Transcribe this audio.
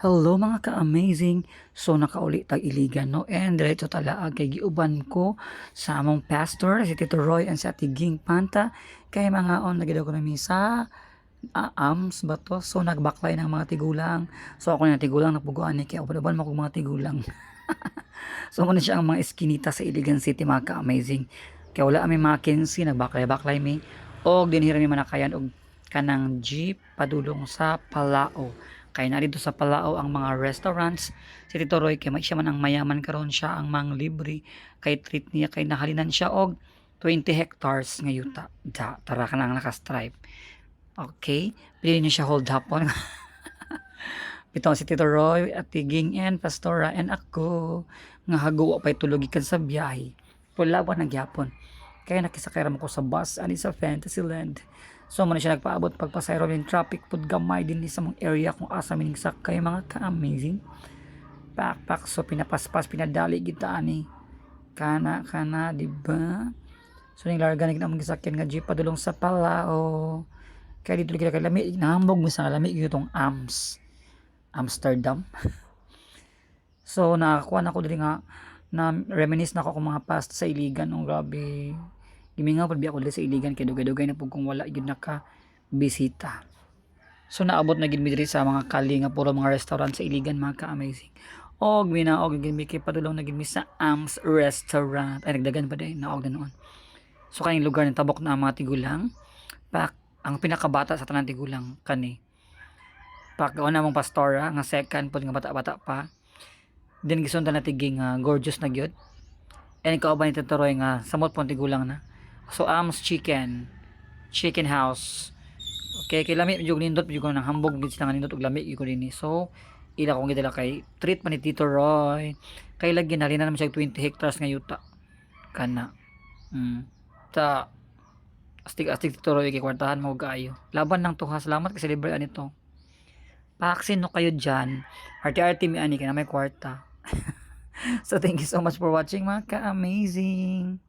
Hello mga ka-amazing. So nakauli tag iligan no and diretso talaag kay giuban ko sa among pastor si Tito Roy and sa Tiging Panta kay mga on nagidaw ko nami sa ah, AMS ba to? So nagbaklay ng mga tigulang. So ako na tigulang napuguan ni kay uban mo mga tigulang. so muna siya ang mga eskinita sa Iligan City mga ka-amazing. Kaya wala kami mga Kensi, nagbaklay-baklay mi. Og dinhira mi manakayan og kanang jeep padulong sa Palao. Kaya na dito sa Palao ang mga restaurants. Si Tito Roy, kay may siya man ang mayaman karon siya ang mang libre. Kay treat niya, kay nahalinan siya og 20 hectares nga yuta. Da, tara ka lang nakastripe. Okay? Pili niya siya hold hapon. Bitaw si Tito Roy at Tiging and Pastora and ako nga hagawa pa'y tulog ikan sa biyahe. Wala ba nagyapon. Kaya nakisakay ram ko sa bus ani sa Fantasyland. So man siya nagpaabot pagpasayro din traffic pud gamay din sa mong area kung asa mining sakay mga ka-amazing. Pakpak so pinapaspas pinadali kita ani. Kana kana di ba? So ning larga na ginamong gisakyan nga jeep padulong sa Palao. Kaya dito kita kalami nahambog mo sa kalami itong AMS. Amsterdam. so nakakuha na ko diri nga na reminisce na ako kung mga past sa Iligan. Oh, grabe. Gimingaw pud biya ko sa Iligan kay dugay-dugay na pud kung wala gyud naka bisita. So naabot na gid mi sa mga kali nga puro mga restaurant sa Iligan mga ka-amazing. Og minaog gid mi kay padulong na gid mi sa Ams Restaurant. Ay nagdagan pa dai naog na noon. So kaning lugar ng tabok na ang mga tigulang. Pak ang pinakabata sa tanan tigulang kani. Pak na mong pastora nga second pud nga bata-bata pa. Din gisundan na tiging nga gorgeous na gyud. And ikaw ba ni nga samot pong tigulang na. So Ams Chicken, Chicken House. Okay, kay lami jud nindot jud ko nang hambog gid sila nindot og lami ko dinhi. So ila kong gidala kay treat man ni Tito Roy. Kay lagi na naman siya 20 hectares nga yuta. Kana. Mm. Ta astig astig Tito Roy kay kwartahan mo gaayo. Laban ng tuha. Salamat kasi libre ani to. Paksin no kayo dyan. Arte-arte mi ani kay na may kwarta. so thank you so much for watching mga ka-amazing.